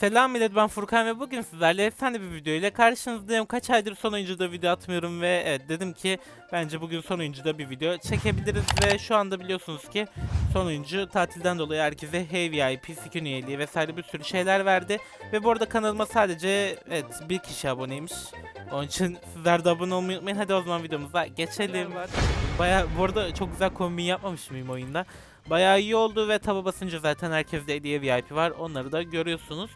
Selam millet ben Furkan ve bugün sizlerle efsane bir video ile karşınızdayım. Kaç aydır son oyuncuda video atmıyorum ve evet dedim ki bence bugün son oyuncuda bir video çekebiliriz ve şu anda biliyorsunuz ki son oyuncu tatilden dolayı herkese Hey VIP, skin üyeliği vesaire bir sürü şeyler verdi. Ve bu arada kanalıma sadece evet bir kişi aboneymiş. Onun için sizler de abone olmayı unutmayın. Hadi o zaman videomuza geçelim. Baya bu arada çok güzel kombin yapmamış mıyım oyunda? Bayağı iyi oldu ve taba basınca zaten herkeste hediye VIP var. Onları da görüyorsunuz.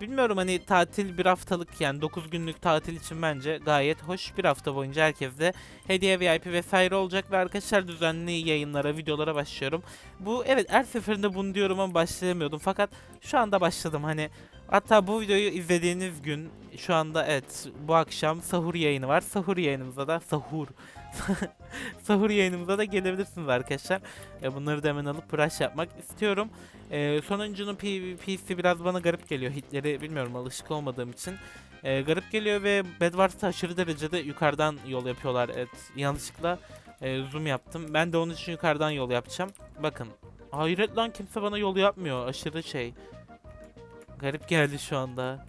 Bilmiyorum hani tatil bir haftalık yani 9 günlük tatil için bence gayet hoş. Bir hafta boyunca herkeste hediye VIP vesaire olacak ve arkadaşlar düzenli yayınlara, videolara başlıyorum. Bu evet her seferinde bunu diyorum ama başlayamıyordum. Fakat şu anda başladım hani Hatta bu videoyu izlediğiniz gün şu anda evet bu akşam sahur yayını var. Sahur yayınımıza da sahur sahur yayınımıza da gelebilirsiniz arkadaşlar. E, bunları da hemen alıp rush yapmak istiyorum. E, sonuncunun PvP'si biraz bana garip geliyor. Hitleri bilmiyorum alışık olmadığım için. E, garip geliyor ve Bedwars'ta aşırı derecede yukarıdan yol yapıyorlar. Evet yanlışlıkla e, zoom yaptım. Ben de onun için yukarıdan yol yapacağım. Bakın. Hayret lan kimse bana yol yapmıyor. Aşırı şey. Garip geldi şu anda.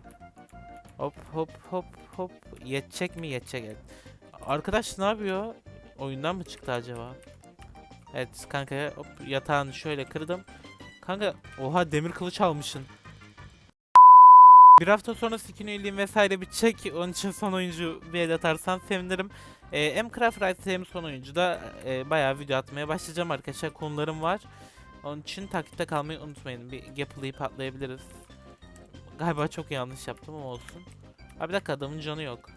Hop hop hop hop. Yetecek mi? Yetecek evet. Arkadaş ne yapıyor? Oyundan mı çıktı acaba? Evet kanka hop yatağını şöyle kırdım. Kanka oha demir kılıç almışsın. Bir hafta sonra skin üyeliğim vesaire bitecek. Onun için son oyuncu bir el atarsan sevinirim. Ee, hem Craft hem son oyuncuda e, bayağı video atmaya başlayacağım arkadaşlar. Konularım var. Onun için takipte kalmayı unutmayın. Bir Gapple'ı patlayabiliriz. Galiba çok yanlış yaptım ama olsun. Abi bir dakika adamın canı yok.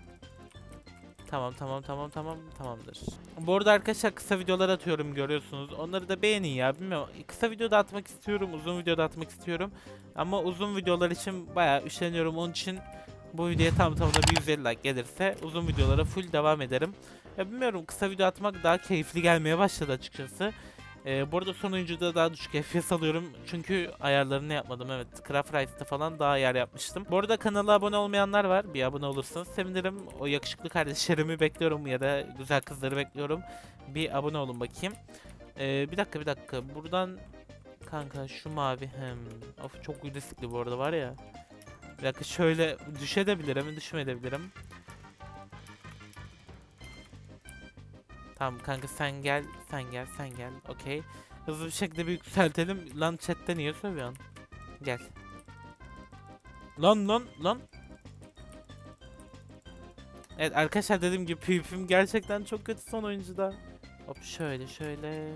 Tamam tamam tamam tamam tamamdır. Bu arada arkadaşlar kısa videolar atıyorum görüyorsunuz. Onları da beğenin ya bilmiyorum. Kısa video da atmak istiyorum, uzun video da atmak istiyorum. Ama uzun videolar için bayağı üşeniyorum. Onun için bu videoya tam tamına bir 150 like gelirse uzun videolara full devam ederim. Ya bilmiyorum kısa video atmak daha keyifli gelmeye başladı açıkçası. Ee, bu arada son oyuncuda daha düşük FPS alıyorum. Çünkü ayarlarını yapmadım evet. Craft Rice'da falan daha ayar yapmıştım. Bu arada kanala abone olmayanlar var. Bir abone olursanız sevinirim. O yakışıklı kardeşlerimi bekliyorum ya da güzel kızları bekliyorum. Bir abone olun bakayım. Ee, bir dakika bir dakika. Buradan kanka şu mavi hem. Of çok riskli bu arada var ya. Bir dakika şöyle düşebilirim, düşmeyebilirim. Tamam kanka sen gel, sen gel, sen gel. Okey. Hızlı bir şekilde bir yükseltelim. Lan chatte niye sövüyorsun? Gel. Lan lan lan. Evet arkadaşlar dediğim gibi PvP'm gerçekten çok kötü son oyuncuda. Hop şöyle şöyle.